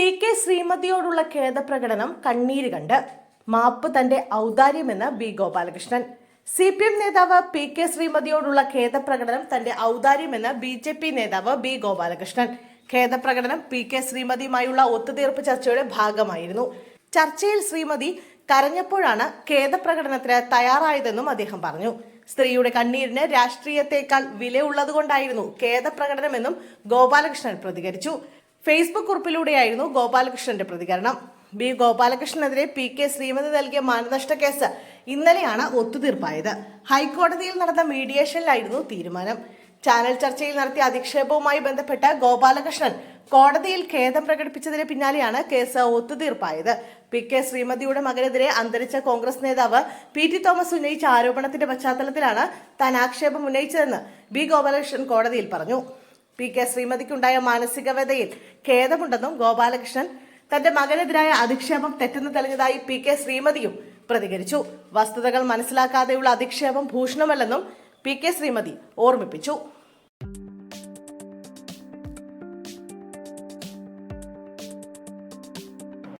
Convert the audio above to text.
P K ശ്രീമതിയോടുള്ള ഖേദപ്രകടനം കണ്ണീര് കണ്ട് മാപ്പ് തന്റെ ഔദാര്യമെന്ന് B Gopalakrishnan. C P M നേതാവ് പി കെ ശ്രീമതിയോടുള്ള ഖേദപ്രകടനം തന്റെ ഔദാര്യമെന്ന് ബി ജെ പി നേതാവ് ബി ഗോപാലകൃഷ്ണൻ. ഖേദപ്രകടനം പി കെ ശ്രീമതിയുമായുള്ള ഒത്തുതീർപ്പ് ചർച്ചയുടെ ഭാഗമായിരുന്നു. ചർച്ചയിൽ ശ്രീമതി കരഞ്ഞപ്പോഴാണ് ഖേദപ്രകടനത്തിന് തയ്യാറായതെന്നും അദ്ദേഹം പറഞ്ഞു. സ്ത്രീയുടെ കണ്ണീരിന് രാഷ്ട്രീയത്തെക്കാൾ വിലയുള്ളതുകൊണ്ടായിരുന്നു ഖേദപ്രകടനമെന്നും ഗോപാലകൃഷ്ണൻ പ്രതികരിച്ചു. ഫേസ്ബുക്ക് കുറിപ്പിലൂടെയായിരുന്നു ഗോപാലകൃഷ്ണന്റെ പ്രതികരണം. ബി. ഗോപാലകൃഷ്ണനെതിരെ പി. കെ. ശ്രീമതി നൽകിയ മാനനഷ്ട കേസ് ഇന്നലെയാണ് ഒത്തുതീർപ്പായത്. ഹൈക്കോടതിയിൽ നടന്ന മീഡിയേഷനിലായിരുന്നു തീരുമാനം. ചാനൽ ചർച്ചയിൽ നടത്തിയ അധിക്ഷേപവുമായി ബന്ധപ്പെട്ട് ഗോപാലകൃഷ്ണൻ കോടതിയിൽ ഖേദം പ്രകടിപ്പിച്ചതിന് പിന്നാലെയാണ് കേസ് ഒത്തുതീർപ്പായത്. പി. കെ. ശ്രീമതിയുടെ മകനെതിരെ അന്തരിച്ച കോൺഗ്രസ് നേതാവ് പി. ടി. തോമസ് ഉന്നയിച്ച ആരോപണത്തിന്റെ പശ്ചാത്തലത്തിലാണ് താൻ ആക്ഷേപം ഉന്നയിച്ചതെന്ന് ബി. ഗോപാലകൃഷ്ണൻ കോടതിയിൽ പറഞ്ഞു. പി കെ ശ്രീമതിക്കുണ്ടായ മാനസിക വ്യതയിൽ ഖേദമുണ്ടെന്നും ഗോപാലകൃഷ്ണൻ തന്റെ മകനെതിരായ അധിക്ഷേപം തെറ്റെന്ന് തെളിഞ്ഞതായി പി കെ ശ്രീമതിയും പ്രതികരിച്ചു. വസ്തുതകൾ മനസ്സിലാക്കാതെയുള്ള അധിക്ഷേപം ഭൂഷണമല്ലെന്നും പി കെ ശ്രീമതി ഓർമ്മിപ്പിച്ചു.